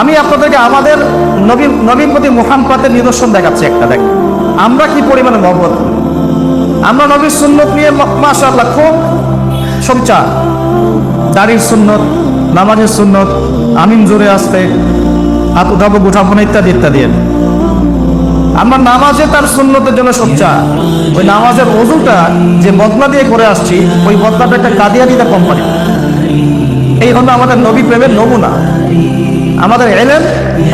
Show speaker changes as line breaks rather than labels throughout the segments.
আমি আপনাদেরকে আমাদের নবী, নবীর প্রতি মোহাম্মতের নিদর্শন দেখাচ্ছি একটা দেখ আমরা কি পরিমাণে মহব্বত? আমরা নবীর সুন্নত নিয়ে মাশাআল্লাহ খুব সঞ্চার। দাড়ির সুন্নত, নামাজের সুন্নত, আমিন জোরে আসতে, হাত উঠাবো, গুঠাবো ইত্যাদি ইত্যাদি। আমরা নামাজে তার সুন্নতের জন্য সোচ্চার ওই নামাজের অজুটা যে বদলা দিয়ে করে আসছি, ওই বদলাটা একটা কাদিয়ানিদা কোম্পানি এই হলো আমাদের নবী প্রেমের নমুনা। আমাদের এলেন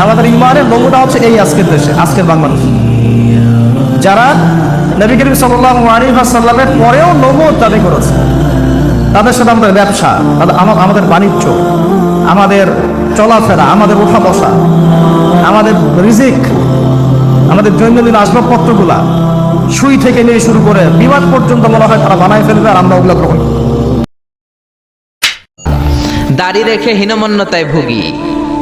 আমাদের ইমানের নমুনা হচ্ছে এই আজকের দেশে, আজকের বাংলাদেশ। যারা নবী করিম ওয়াসাল্লামের পরেও নবুয়ত দাবি করেছে, তাদের সাথে আমাদের ব্যবসা আমাদের বাণিজ্য, আমাদের চলাফেরা, আমাদের ওঠা বসা আমাদের রিজিক, আমাদের দৈনন্দিন আসবাবপত্রগুলা সুই থেকে নিয়ে শুরু করে বিমান পর্যন্ত মনে হয় তারা বানায় ফেলবে আর আমরা ওগুলো গ্রহণ
দাড়ি রেখে হীনমন্যতায় ভুগি।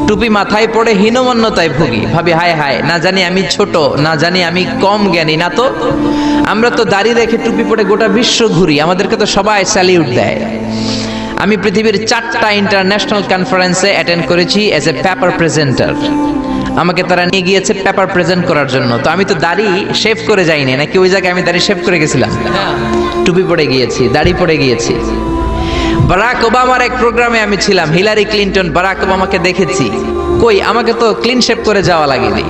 টুপি মাথায় পড়ে হীনমন্যতায় ভুগি। ভাবি, হায় হায়, না জানি আমি ছোট, না জানি আমি কম জ্ঞানী, না তো? আমরা তো দাড়ি রেখে টুপি পরে গোটা বিশ্ব ঘুরি, আমাদেরকে তো সবাই স্যালিউট দেয়। আমি পৃথিবীর চারটা ইন্টারন্যাশনাল কনফারেন্সে অ্যাটেন্ড করেছি অ্যাজ এ পেপার প্রেজেন্টার আমাকে তারা নিয়ে গিয়েছে পেপার প্রেজেন্ট করার জন্য। তো আমি তো দাড়ি শেভ করে যাইনি, নাকি ওই জায়গায় আমি দাড়ি শেভ করে গেছিলাম? টুপি পড়ে গিয়েছি, দাড়ি পড়ে গিয়েছি। বারাক ওবামার এক প্রোগ্রামে আমি ছিলাম, হিলারি ক্লিনটন, বারাক ওবামাকে দেখেছি। কই, আমাকে তো ক্লিন শেপ করে যাওয়া লাগেনি।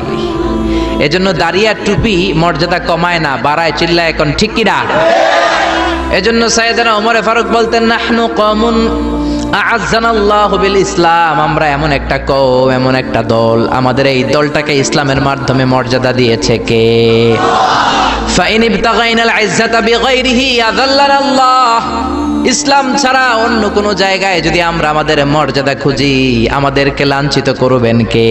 এজন্য দাঁড়িয়ে টুপি মর্যাদা কমায় না, বাড়ায়, চিল্লায় এখন, ঠিক কিনা? এজন্য সাইয়েদানা ওমরে ফারুক বলতেন, নাহনু কমুন আযানাল্লাহু বিল ইসলাম। আমরা এমন একটা কওম, এমন একটা দল, আমাদের এই দলটাকে ইসলামের মাধ্যমে মর্যাদা দিয়েছে কে? ফাইন ইবতাগাইনাল ইজ্জাতা বিগাইরিহি আযাল্লানা আল্লাহ ইসলাম ছাড়া অন্য কোন জায়গায় যদি আমরা আমাদের মর্যাদা খুঁজি আমাদেরকে লাঞ্ছিত করবেন কে?